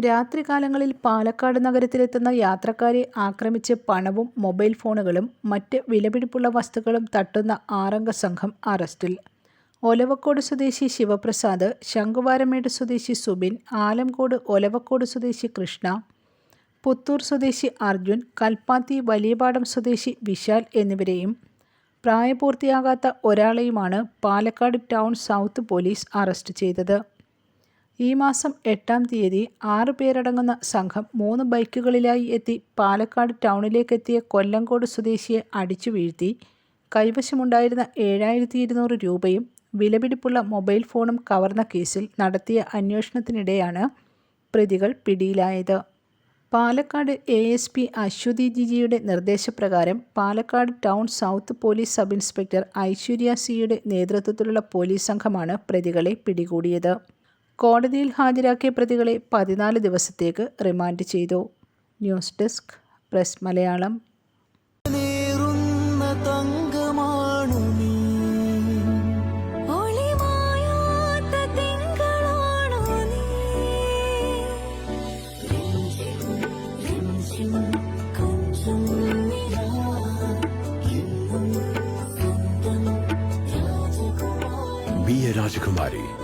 രാത്രികാലങ്ങളിൽ പാലക്കാട് നഗരത്തിലെത്തുന്ന യാത്രക്കാരെ ആക്രമിച്ച് പണവും മൊബൈൽ ഫോണുകളും മറ്റ് വിലപിടിപ്പുള്ള വസ്തുക്കളും തട്ടുന്ന ആറംഗ സംഘം അറസ്റ്റിൽ. ഒലവക്കോട് സ്വദേശി ശിവപ്രസാദ് ശംഖുവാരമേട് സ്വദേശി സുബിൻ ആലംകോട് ഒലവക്കോട് സ്വദേശി കൃഷ്ണ പുത്തൂർ സ്വദേശി അർജുൻ കൽപ്പാത്തി വലിയപാടം സ്വദേശി വിശാൽ എന്നിവരെയും പ്രായപൂർത്തിയാകാത്ത ഒരാളെയുമാണ് Palakkad town south police arrest ചെയ്തത്. ഈ മാസം എട്ടാം തീയതി ആറ് പേരടങ്ങുന്ന സംഘം മൂന്ന് ബൈക്കുകളിലായി എത്തി പാലക്കാട് ടൗണിലേക്കെത്തിയ കൊല്ലങ്കോട് സ്വദേശിയെ അടിച്ചു വീഴ്ത്തി. കൈവശമുണ്ടായിരുന്ന ഏഴായിരത്തി ഇരുന്നൂറ് രൂപയും വിലപിടിപ്പുള്ള മൊബൈൽ ഫോണും കവർന്ന കേസിൽ നടത്തിയ അന്വേഷണത്തിനിടെയാണ് പ്രതികൾ പിടിയിലായത്. Palakkad A S P Ashwathi ജിജിയുടെ നിർദ്ദേശപ്രകാരം Palakkad town south police sub inspector Aishwarya സിയുടെ നേതൃത്വത്തിലുള്ള പോലീസ് സംഘമാണ് പ്രതികളെ പിടികൂടിയത്. കോടതിയിൽ ഹാജരാക്കിയ പ്രതികളെ പതിനാല് ദിവസത്തേക്ക് റിമാൻഡ് ചെയ്തു. News desk press Malayalam. Be a Rajakumari.